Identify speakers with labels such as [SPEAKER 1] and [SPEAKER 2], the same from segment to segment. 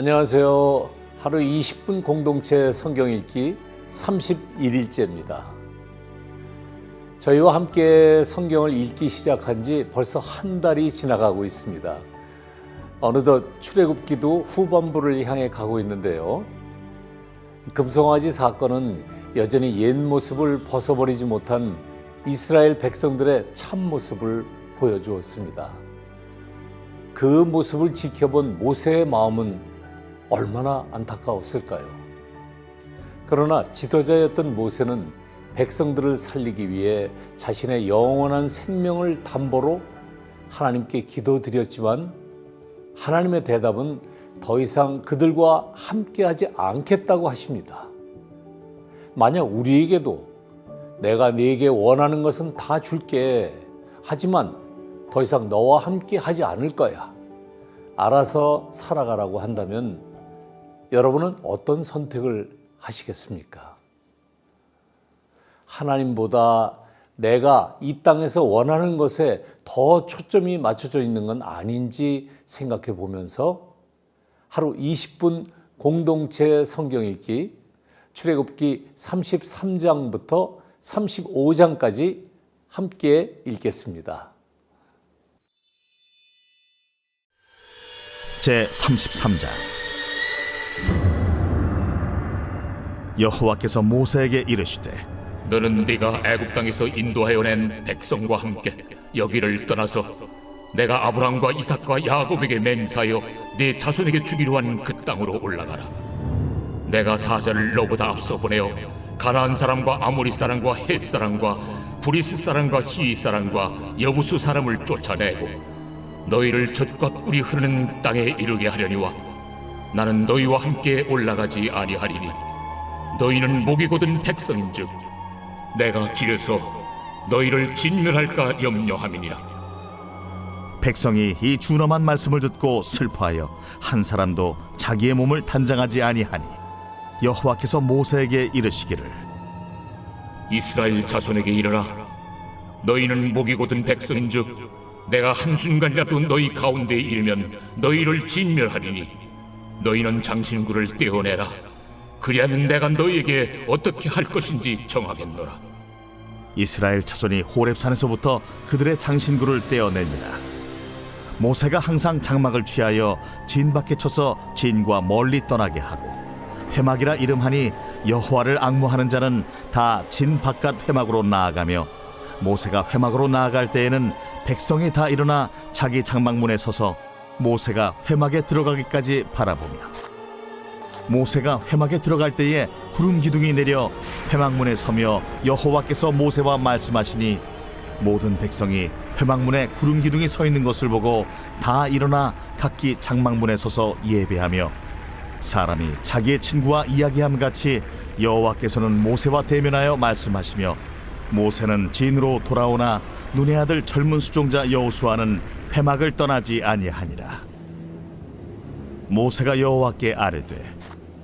[SPEAKER 1] 안녕하세요. 하루 20분 공동체 성경 읽기 31일째입니다. 저희와 함께 성경을 읽기 시작한 지 벌써 한 달이 지나가고 있습니다. 어느덧 출애굽기도 후반부를 향해 가고 있는데요. 금송아지 사건은 여전히 옛 모습을 벗어버리지 못한 이스라엘 백성들의 참 모습을 보여주었습니다. 그 모습을 지켜본 모세의 마음은 얼마나 안타까웠을까요? 그러나 지도자였던 모세는 백성들을 살리기 위해 자신의 영원한 생명을 담보로 하나님께 기도드렸지만 하나님의 대답은 더 이상 그들과 함께하지 않겠다고 하십니다. 만약 우리에게도 내가 네게 원하는 것은 다 줄게. 하지만 더 이상 너와 함께 하지 않을 거야. 알아서 살아가라고 한다면 여러분은 어떤 선택을 하시겠습니까? 하나님보다 내가 이 땅에서 원하는 것에 더 초점이 맞춰져 있는 건 아닌지 생각해 보면서 하루 20분 공동체 성경 읽기 출애굽기 33장부터 35장까지 함께 읽겠습니다.
[SPEAKER 2] 제 33장 여호와께서 모세에게 이르시되
[SPEAKER 3] 너는 네가 애굽 땅에서 인도하여 낸 백성과 함께 여기를 떠나서 내가 아브라함과 이삭과 야곱에게 맹세하여 네 자손에게 주기로 한 그 땅으로 올라가라. 내가 사자를 너보다 앞서 보내어 가나안 사람과 아모리 사람과 헷 사람과 브리스 사람과 히위 사람과 여부수 사람을 쫓아내고 너희를 젖과 꿀이 흐르는 땅에 이르게 하려니와 나는 너희와 함께 올라가지 아니하리니 너희는 목이 곧은 백성인즉 내가 길에서 너희를 진멸할까 염려함이니라.
[SPEAKER 2] 백성이 이 준엄한 말씀을 듣고 슬퍼하여 한 사람도 자기의 몸을 단장하지 아니하니 여호와께서 모세에게 이르시기를.
[SPEAKER 3] 이스라엘 자손에게 이르라. 너희는 목이 곧은 백성인즉 내가 한순간이라도 너희 가운데에 이르면 너희를 진멸하리니 너희는 장신구를 떼어내라 그리하면 내가 너희에게 어떻게 할 것인지 정하겠노라
[SPEAKER 2] 이스라엘 자손이 호렙산에서부터 그들의 장신구를 떼어냅니다. 모세가 항상 장막을 취하여 진 밖에 쳐서 진과 멀리 떠나게 하고 회막이라 이름하니 여호와를 악무하는 자는 다 진 바깥 회막으로 나아가며 모세가 회막으로 나아갈 때에는 백성이 다 일어나 자기 장막문에 서서 모세가 회막에 들어가기까지 바라보며 모세가 회막에 들어갈 때에 구름 기둥이 내려 회막문에 서며 여호와께서 모세와 말씀하시니 모든 백성이 회막문에 구름 기둥이 서 있는 것을 보고 다 일어나 각기 장막문에 서서 예배하며 사람이 자기의 친구와 이야기함 같이 여호와께서는 모세와 대면하여 말씀하시며 모세는 진으로 돌아오나 눈의 아들 젊은 수종자 여호수아는 회막을 떠나지 아니하니라. 모세가 여호와께 아뢰되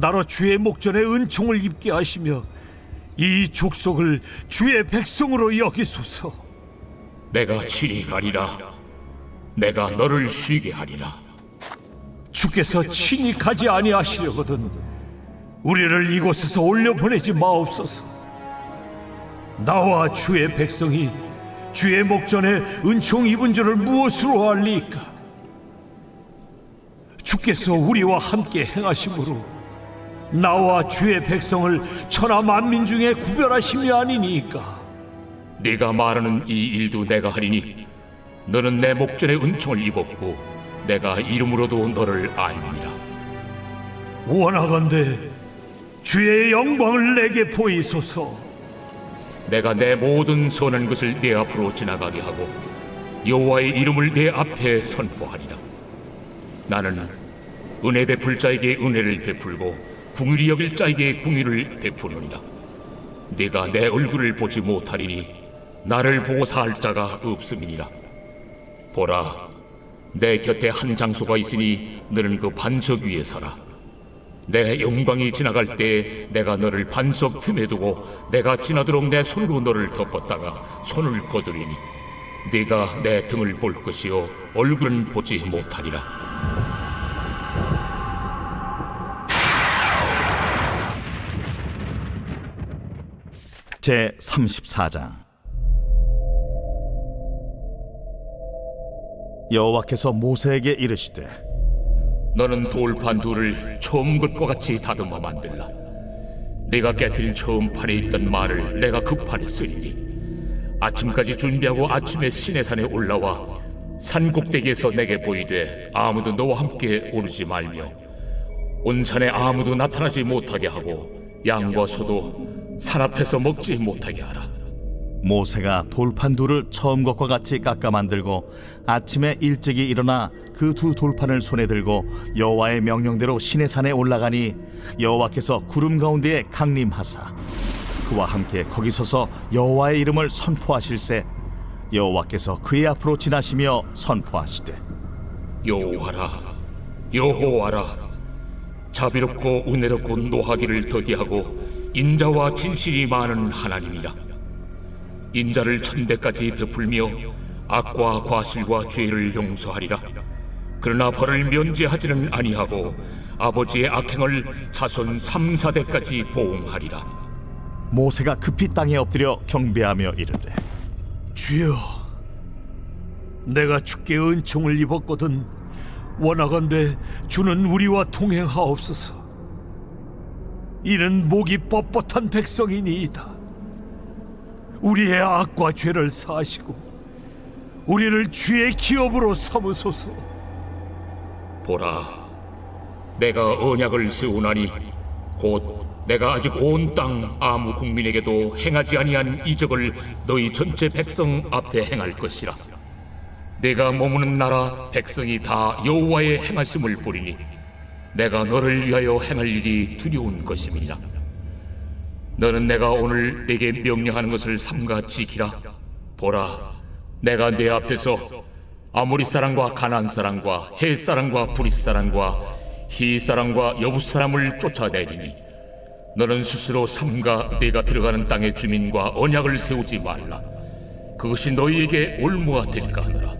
[SPEAKER 4] 나로 주의 목전에 은총을 입게 하시며 이 족속을 주의 백성으로 여기소서.
[SPEAKER 3] 내가 친히 가리라 내가 너를 쉬게 하리라
[SPEAKER 4] 주께서 친히 가지 아니하시려거든 우리를 이곳에서 올려 보내지 마옵소서. 나와 주의 백성이 주의 목전에 은총 입은 줄을 무엇으로 알리까? 주께서 우리와 함께 행하심으로 나와 주의 백성을 천하 만민 중에 구별하심이 아니니까.
[SPEAKER 3] 네가 말하는 이 일도 내가 하리니 너는 내 목전에 은총을 입었고 내가 이름으로도 너를 알리니라
[SPEAKER 4] 원하건대 주의 영광을 내게 보이소서.
[SPEAKER 3] 내가 내 모든 선한 것을 내 앞으로 지나가게 하고 여호와의 이름을 내 앞에 선포하리라 나는 은혜 베풀 자에게 은혜를 베풀고 궁휼히 여길 자에게 궁휼을 베푸느니라 네가 내 얼굴을 보지 못하리니 나를 보고 살 자가 없음이니라. 보라 내 곁에 한 장소가 있으니 너는 그 반석 위에 서라. 내 영광이 지나갈 때 내가 너를 반석 틈에 두고 내가 지나도록 내 손으로 너를 덮었다가 손을 거두리니 네가 내 등을 볼 것이요 얼굴은 보지 못하리라
[SPEAKER 2] 제 34장 여호와께서 모세에게 이르시되
[SPEAKER 3] 너는 돌판 둘을 처음 것과 같이 다듬어 만들라. 내가 깨뜨린 처음 판에 있던 말을 내가 그 판에 쓰리니 아침까지 준비하고 아침에 시내산에 올라와 산 꼭대기에서 내게 보이되 아무도 너와 함께 오르지 말며 온 산에 아무도 나타나지 못하게 하고 양과 소도 산 앞에서 먹지 못하게 하라.
[SPEAKER 2] 모세가 돌판 둘을 처음 것과 같이 깎아 만들고 아침에 일찍이 일어나 그 두 돌판을 손에 들고 여호와의 명령대로 시내 산에 올라가니 여호와께서 구름 가운데에 강림하사 그와 함께 거기 서서 여호와의 이름을 선포하실세 여호와께서 그의 앞으로 지나시며 선포하시되
[SPEAKER 3] 여호와라 여호와라 자비롭고 은혜롭고 노하기를 더디하고 인자와 진실이 많은 하나님이라 인자를 천대까지 베풀며 악과 과실과 죄를 용서하리라. 그러나 벌을 면제하지는 아니하고 아버지의 악행을 자손 3, 4대까지 보응하리라.
[SPEAKER 2] 모세가 급히 땅에 엎드려 경배하며 이르되
[SPEAKER 4] 주여, 내가 주께 은총을 입었거든 원하건대 주는 우리와 동행하옵소서. 이는 목이 뻣뻣한 백성이니이다. 우리의 악과 죄를 사하시고 우리를 주의 기업으로 삼으소서.
[SPEAKER 3] 보라, 내가 언약을 세우나니 곧 내가 아직 온 땅 아무 국민에게도 행하지 아니한 이적을 너희 전체 백성 앞에 행할 것이라. 내가 머무는 나라 백성이 다 여호와의 행하심을 보리니 내가 너를 위하여 행할 일이 두려운 것임이라. 너는 내가 오늘 내게 명령하는 것을 삼가 지키라. 보라, 내가 내 앞에서 아모리 사람과 가나안 사람과 헬 사람과 브리 사람과 히 사람과 여부 사람을 쫓아내리니 너는 스스로 삼가 네가 들어가는 땅의 주민과 언약을 세우지 말라. 그것이 너희에게 올무가 될까 하노라.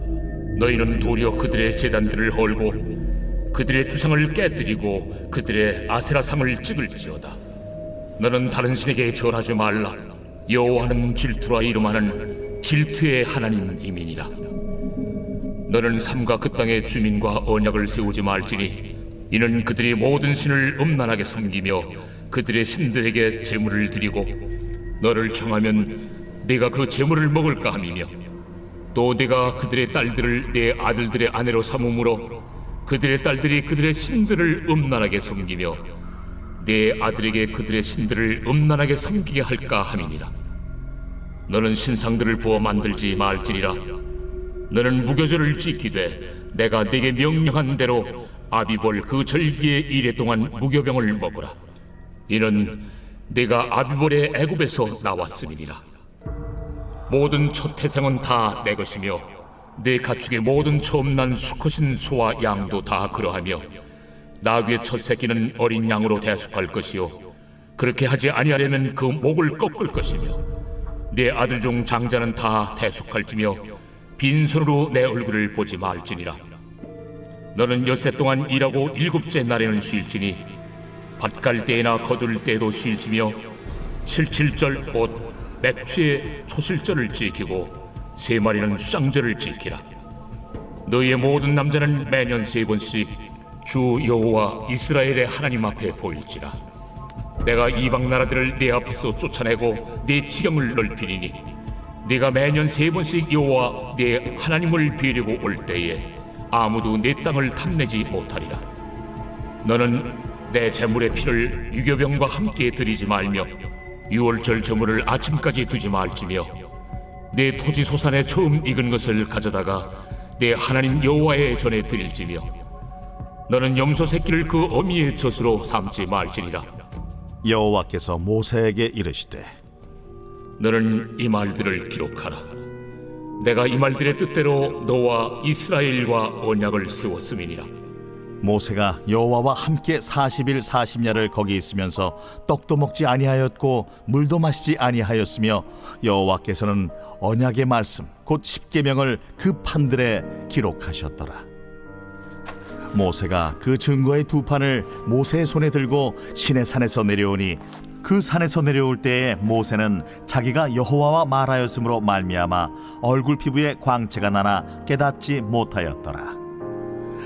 [SPEAKER 3] 너희는 도리어 그들의 재단들을 헐고 그들의 주상을 깨뜨리고 그들의 아세라상을 찍을지어다. 너는 다른 신에게 절하지 말라. 여호와는 질투라 이름하는 질투의 하나님이니라. 너는 삼가 그 땅의 주민과 언약을 세우지 말지니 이는 그들이 모든 신을 음란하게 섬기며 그들의 신들에게 제물을 드리고 너를 청하면 네가 그 제물을 먹을까 함이며 또 네가 그들의 딸들을 내 아들들의 아내로 삼음으로 그들의 딸들이 그들의 신들을 음란하게 섬기며 내 아들에게 그들의 신들을 음란하게 섬기게 할까 함이니라. 너는 신상들을 부어 만들지 말지니라. 너는 무교절을 지키되 내가 네게 명령한 대로 아비볼 그 절기의 이래 동안 무교병을 먹으라. 이는 네가 아비볼의 애굽에서 나왔음이니라. 모든 첫 태생은 다 내 것이며 내 가축의 모든 처음 난 수컷인 소와 양도 다 그러하며 나귀의 첫 새끼는 어린 양으로 대속할 것이요. 그렇게 하지 아니하려면 그 목을 꺾을 것이며 내 아들 중 장자는 다 대속할지며 빈손으로 내 얼굴을 보지 말지니라. 너는 여세 동안 일하고 일곱째 날에는 쉴지니 밭갈 때나 거둘 때도 쉴지며 칠칠절 곧 맥추의 초실절을 지키고 세 마리는 수장절을 지키라. 너희의 모든 남자는 매년 세 번씩 주 여호와 이스라엘의 하나님 앞에 보일지라. 내가 이방 나라들을 네 앞에서 쫓아내고 네 지경을 넓히리니 네가 매년 세 번씩 여호와 네 하나님을 비려고 올 때에 아무도 내 땅을 탐내지 못하리라. 너는 내 재물의 피를 유교병과 함께 드리지 말며 유월절 제물을 아침까지 두지 말지며 내 토지 소산에 처음 익은 것을 가져다가 내 하나님 여호와의 전에 드릴지며 너는 염소 새끼를 그 어미의 젖으로 삼지 말지니라.
[SPEAKER 2] 여호와께서 모세에게 이르시되
[SPEAKER 3] 너는 이 말들을 기록하라. 내가 이 말들의 뜻대로 너와 이스라엘과 언약을 세웠음이니라
[SPEAKER 2] 모세가 여호와와 함께 40일 40야를 거기 있으면서 떡도 먹지 아니하였고 물도 마시지 아니하였으며 여호와께서는 언약의 말씀 곧 십계명을 그 판들에 기록하셨더라. 모세가 그 증거의 두 판을 모세의 손에 들고 시내 산에서 내려오니 그 산에서 내려올 때에 모세는 자기가 여호와와 말하였으므로 말미암아 얼굴 피부에 광채가 나나 깨닫지 못하였더라.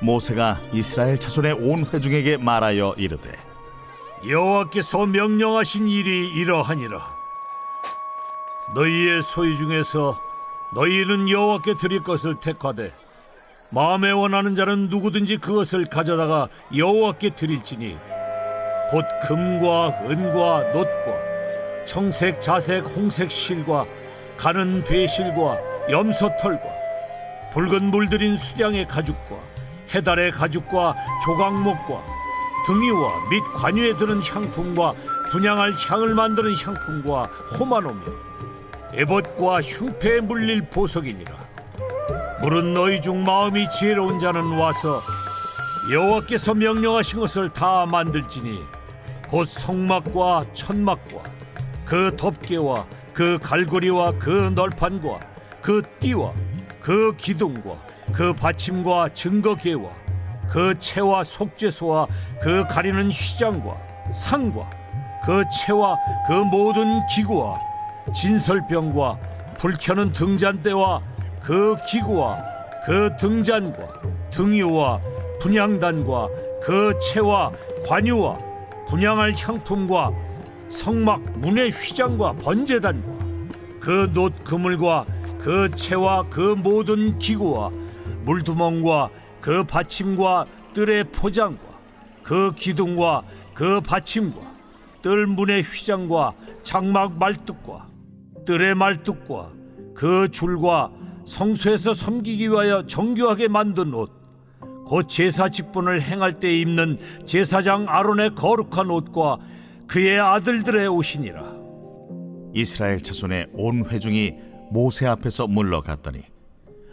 [SPEAKER 2] 모세가 이스라엘 자손의 온 회중에게 말하여 이르되
[SPEAKER 4] 여호와께서 명령하신 일이 이러하니라. 너희의 소유 중에서 너희는 여호와께 드릴 것을 택하되 마음에 원하는 자는 누구든지 그것을 가져다가 여호와께 드릴지니 곧 금과 은과 놋과 청색 자색 홍색 실과 가는 배실과 염소털과 붉은 물들인 수량의 가죽과 해달의 가죽과 조각목과 등이와 및 관유에 드는 향품과 분양할 향을 만드는 향품과 호마노며 에봇과 흉패에 물릴 보석이니라. 물은 너희 중 마음이 지혜로운 자는 와서 여호와께서 명령하신 것을 다 만들지니 곧 성막과 천막과 그 덮개와 그 갈고리와 그 널판과 그 띠와 그 기둥과 그 받침과 증거계와 그 채와 속죄소와 그 가리는 휘장과 상과 그 채와 그 모든 기구와 진설병과 불켜는 등잔대와 그 기구와 그 등잔과 등유와 분양단과 그 채와 관유와 분양할 향품과 성막 문의 휘장과 번제단과 그 놋 그물과 그 채와 그 모든 기구와 물두멍과 그 받침과 뜰의 포장과 그 기둥과 그 받침과 뜰 문의 휘장과 장막 말뚝과 뜰의 말뚝과 그 줄과 성소에서 섬기기 위하여 정교하게 만든 옷, 곧 제사 직분을 행할 때 입는 제사장 아론의 거룩한 옷과 그의 아들들의 옷이니라.
[SPEAKER 2] 이스라엘 자손의 온 회중이 모세 앞에서 물러갔더니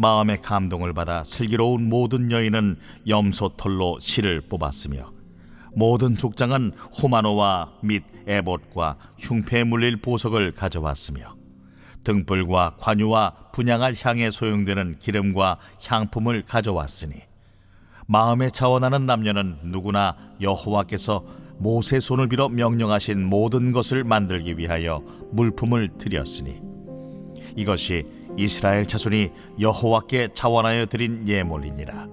[SPEAKER 2] 마음의 감동을 받아 슬기로운 모든 여인은 염소털로 실을 뽑았으며 모든 족장은 호마노와 및 에봇과 흉패에 물릴 보석을 가져왔으며 등불과 관유와 분양할 향에 소용되는 기름과 향품을 가져왔으니 마음에 자원하는 남녀는 누구나 여호와께서 모세 손을 빌어 명령하신 모든 것을 만들기 위하여 물품을 드렸으니 이것이 이스라엘 자손이 여호와께 자원하여 드린 예물이니라.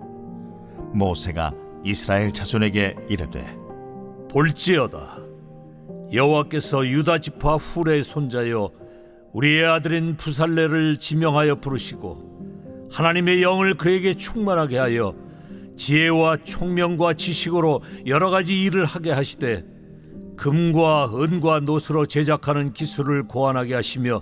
[SPEAKER 2] 모세가 이스라엘 자손에게 이르되
[SPEAKER 4] 볼지어다. 여호와께서 유다 지파 훌의 손자여 우리의 아들인 부살레를 지명하여 부르시고 하나님의 영을 그에게 충만하게 하여 지혜와 총명과 지식으로 여러 가지 일을 하게 하시되 금과 은과 노스로 제작하는 기술을 고안하게 하시며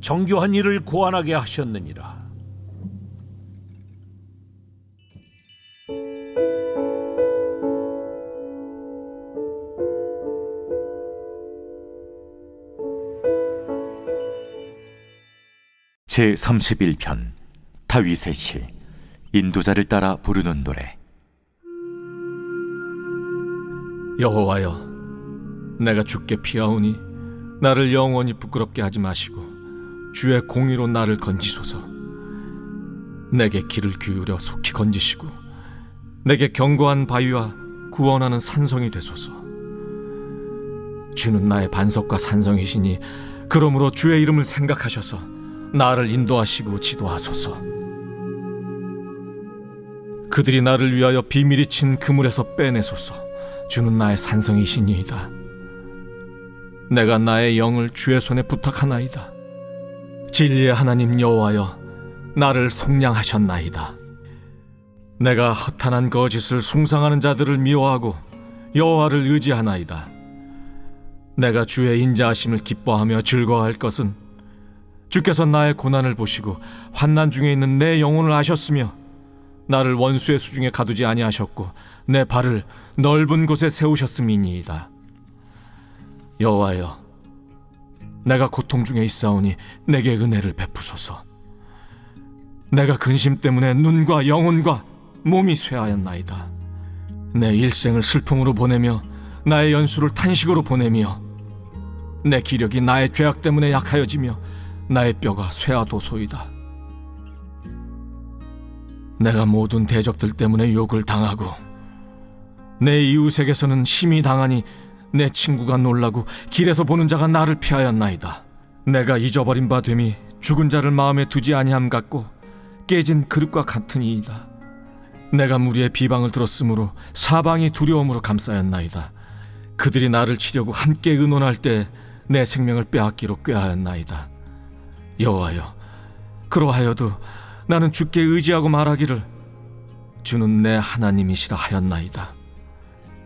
[SPEAKER 4] 정교한 일을 고안하게 하셨느니라.
[SPEAKER 5] 제 31편 다윗의 시 인도자를 따라 부르는 노래
[SPEAKER 6] 여호와여 내가 주께 피하오니 나를 영원히 부끄럽게 하지 마시고 주의 공의로 나를 건지소서. 내게 길을 기울여 속히 건지시고 내게 견고한 바위와 구원하는 산성이 되소서. 주는 나의 반석과 산성이시니 그러므로 주의 이름을 생각하셔서 나를 인도하시고 지도하소서. 그들이 나를 위하여 비밀이 친 그물에서 빼내소서. 주는 나의 산성이시니이다. 내가 나의 영을 주의 손에 부탁하나이다 진리의 하나님 여호와여 나를 속량하셨나이다 내가 허탄한 거짓을 숭상하는 자들을 미워하고 여호와를 의지하나이다 내가 주의 인자하심을 기뻐하며 즐거워할 것은 주께서 나의 고난을 보시고 환난 중에 있는 내 영혼을 아셨으며 나를 원수의 수중에 가두지 아니하셨고 내 발을 넓은 곳에 세우셨음이니이다. 여호와여, 내가 고통 중에 있사오니 내게 은혜를 베푸소서. 내가 근심 때문에 눈과 영혼과 몸이 쇠하였나이다. 내 일생을 슬픔으로 보내며 나의 연수를 탄식으로 보내며 내 기력이 나의 죄악 때문에 약하여지며 나의 뼈가 쇠하도소이다. 내가 모든 대적들 때문에 욕을 당하고 내 이웃에게서는 심히 당하니 내 친구가 놀라고 길에서 보는 자가 나를 피하였나이다. 내가 잊어버린 바 됨이 죽은 자를 마음에 두지 아니함 같고 깨진 그릇과 같으니이다. 내가 무리의 비방을 들었으므로 사방이 두려움으로 감싸였나이다. 그들이 나를 치려고 함께 의논할 때 내 생명을 빼앗기로 꾀하였나이다. 여호와여, 그러하여도 나는 주께 의지하고 말하기를 주는 내 하나님이시라 하였나이다.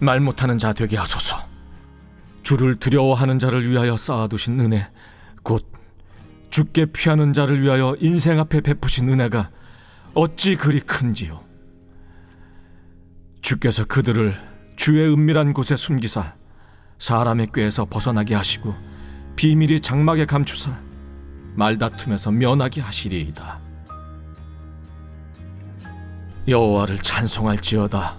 [SPEAKER 6] 말 못하는 자 되게 하소서. 주를 두려워하는 자를 위하여 쌓아두신 은혜, 곧 주께 피하는 자를 위하여 인생 앞에 베푸신 은혜가 어찌 그리 큰지요. 주께서 그들을 주의 은밀한 곳에 숨기사 사람의 꾀에서 벗어나게 하시고 비밀이 장막에 감추사 말다툼에서 면하게 하시리이다. 여호와를 찬송할지어다.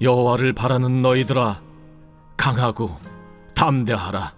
[SPEAKER 6] 여호와를 바라는 너희들아 강하고 담대하라.